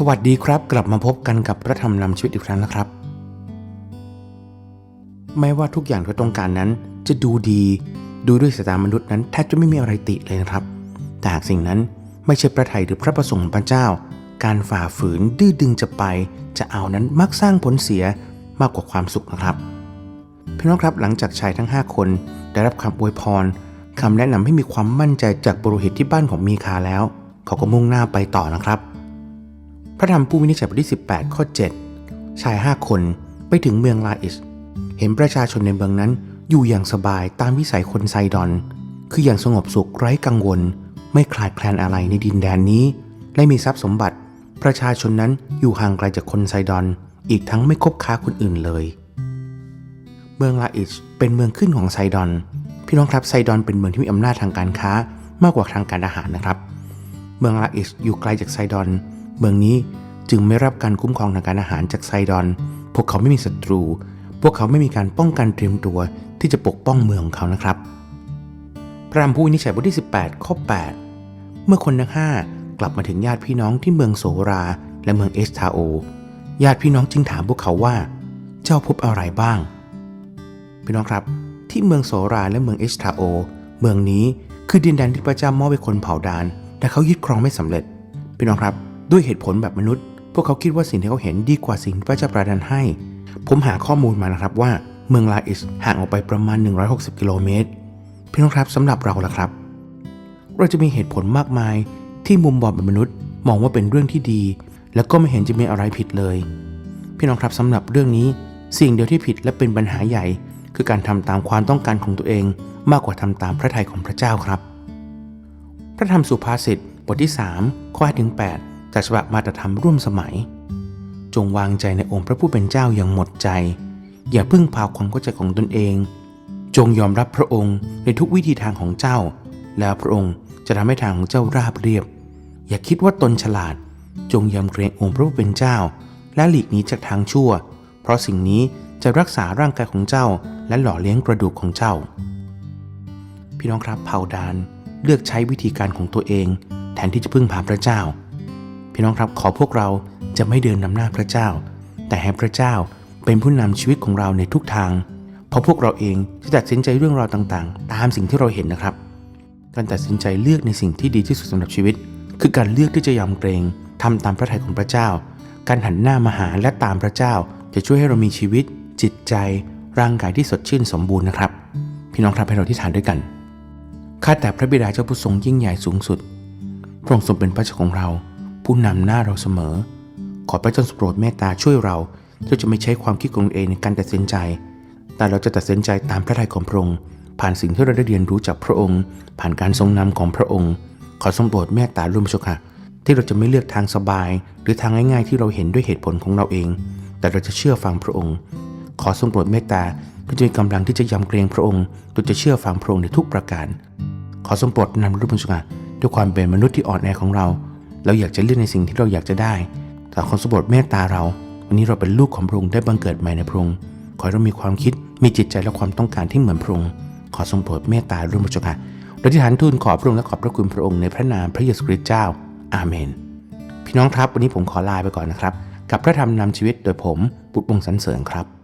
สวัสดีครับกลับมาพบกันกับพระธรรมนำชีวิตอีกครั้งนะครับไม่ว่าทุกอย่างที่ต้องการนั้น จะดูดี ดูด้วยสายตามนุษย์นั้นแทบจะไม่มีอะไรติเลยนะครับ แต่หากสิ่งนั้นไม่ใช่พระทัยหรือพระประสงค์ของพระเจ้า การฝ่าฝืนดื้อดึงจะไป จะเอานั้นมักสร้างผลเสียมากกว่าความสุขนะครับพี่น้องครับหลังจากชายทั้ง 5 คนได้รับคำอวยพรคำแนะนำให้มีความมั่นใจจากปุรหิตที่บ้านของมีคาแล้ว เขาก็มุ่งหน้าไปต่อนะครับ พระธรรมผู้วินิจฉัยบทที่ 18 ข้อ 7 ชาย 5 คนไปถึงเมืองลาอิส เห็นประชาชนในเมืองนั้นอยู่อย่างสบายตามวิสัยคนไซดอน คืออย่างสงบสุขไร้กังวล ไม่คลาดแคลนอะไรในดินแดนนี้ และมีทรัพย์สมบัติ ประชาชนนั้นอยู่ห่างไกลจากคนไซดอน อีกทั้งไม่คบค้าคนอื่นเลย เมืองลาอิชเป็นเมืองขึ้นของไซดอน พี่น้องครับไซดอนเป็นเมืองที่มีอำนาจทางการค้ามากกว่าทางการอาหารนะครับ เมืองลาอิชอยู่ไกลจากไซดอน เมืองนี้จึงไม่รับการคุ้มครองทางการอาหารจากไซดอน พวกเขาไม่มีศัตรู พวกเขาไม่มีการป้องกันเตรียมตัวที่จะปกป้องเมืองของเขานะครับ พระรรมผู้วินิจฉัยบทที่ 18 ข้อ 8 เมื่อคนทั้งห้ากลับมาถึงญาติพี่น้องที่เมืองโสราและเมืองเอสทาโอ ญาติพี่น้องจึงถามพวกเขาว่า เจ้าพบอะไรบ้าง พี่น้องครับ ที่เมืองโสราและเมืองเอสทาโอ เมืองนี้คือดินแดนที่พระเจ้ามอบให้คนเผ่าดาน แต่เขายึดครองไม่สำเร็จ พี่น้องครับ ด้วยเหตุผลแบบมนุษย์ พวกเขาคิดว่าสิ่งที่เขาเห็นดีกว่าสิ่งที่พระเจ้าประทานให้ ผมหาข้อมูลมานะครับว่าเมืองลาอิสห่างออกไปประมาณ 160 กิโลเมตรพี่น้องครับสำหรับเราล่ะครับ เราจะมีเหตุผลมากมายที่มุมมองแบบมนุษย์ มองว่าเป็นเรื่องที่ดี แล้วก็ไม่เห็นจะมีอะไรผิดเลย พี่น้องครับสำหรับเรื่องนี้ สิ่งเดียวที่ผิดและเป็นปัญหาใหญ่ คือการทำตามความต้องการของตัวเอง มากกว่าทำตามพระทัยของพระเจ้าครับ พระธรรมสุภาษิตบทที่ 3 ข้อถึง 8 จากฉบับมาตรธรรมร่วมสมัย จงวางใจในองค์พระผู้เป็นเจ้าอย่างหมดใจ อย่าพึ่งพาความเข้าใจของตนเอง จงยอมรับพระองค์ในทุกวิธีทางของเจ้า แล้วพระองค์จะทำให้ทางของเจ้าราบเรียบ อย่าคิดว่าตนฉลาด จงยำเกรงองค์พระผู้เป็นเจ้า และหลีกหนีจากทางชั่ว เพราะสิ่งนี้จะรักษาร่างกายของเจ้า และหล่อเลี้ยงกระดูกของเจ้า พี่น้องครับเผ่าดานเลือกใช้วิธีการของตัวเอง แทนที่จะพึ่งพาพระเจ้า พี่น้องครับขอพวกเราจะไม่เดินนำหน้าพระเจ้า แต่ให้พระเจ้าเป็นผู้นำชีวิตของเราในทุกทาง เพราะพวกเราเองจะตัดสินใจเรื่องราวต่างๆ ตามสิ่งที่เราเห็นนะครับ การตัดสินใจเลือกในสิ่งที่ดีที่สุดสำหรับชีวิต คือการเลือกที่จะยอมเกรงทำตามพระทัยของพระเจ้า การหันหน้ามาหาและตามพระเจ้า จะช่วยให้เรามีชีวิต จิตใจ ร่างกายที่สดชื่นสมบูรณ์นะครับ พี่น้องครับให้เราที่ฐานด้วยกันข้าแต่พระบิดาเจ้าผู้ทรงยิ่งใหญ่สูงสุดพระองค์ทรงเป็นพระเจ้าของเรา ผู้นำหน้าเราเสมอ ขอพระเจ้าโปรดเมตตาช่วยเราที่จะไม่ใช้ความคิดของตนเองในการตัดสินใจ แต่เราจะตัดสินใจตามพระทัยของพระองค์ ผ่านสิ่งที่เราได้เรียนรู้จากพระองค์ ผ่านการทรงนำของพระองค์ ขอทรงโปรดเมตตาร่วมชค่ะที่เราจะไม่เลือกทางสบาย หรือทางง่ายๆที่เราเห็นด้วยเหตุผลของเราเอง แต่เราจะเชื่อฟังพระองค์ ขอทรงโปรดเมตตาเราจะมีกำลังที่จะยำเกรงพระองค์เราจะเชื่อฟังพระองค์ในทุกประการ ขอทรงโปรดนำรูปบุญสุขะด้วยความเป็นมนุษย์ที่อ่อนแอของเรา เราอยากจะเลือกในสิ่งที่เราอยากจะได้ แต่ขอทรงโปรดเมตตาเรา วันนี้เราเป็นลูกของพระองค์ได้บังเกิดใหม่ในพระองค์ ขอให้เรามีความคิด มีจิตใจและความต้องการที่เหมือนพระองค์ ขอทรงโปรดเมตตาร่วมบุญสุขะเราที่ฐานทูลขอพระองค์และขอบพระคุณพระองค์ในพระนามพระเยซูคริสต์เจ้า อาเมน พี่น้องครับ วันนี้ผมขอลาไปก่อนนะครับ กับพระธรรมนำชีวิตโดยผมปุตตวงศ์สันเสริญครับ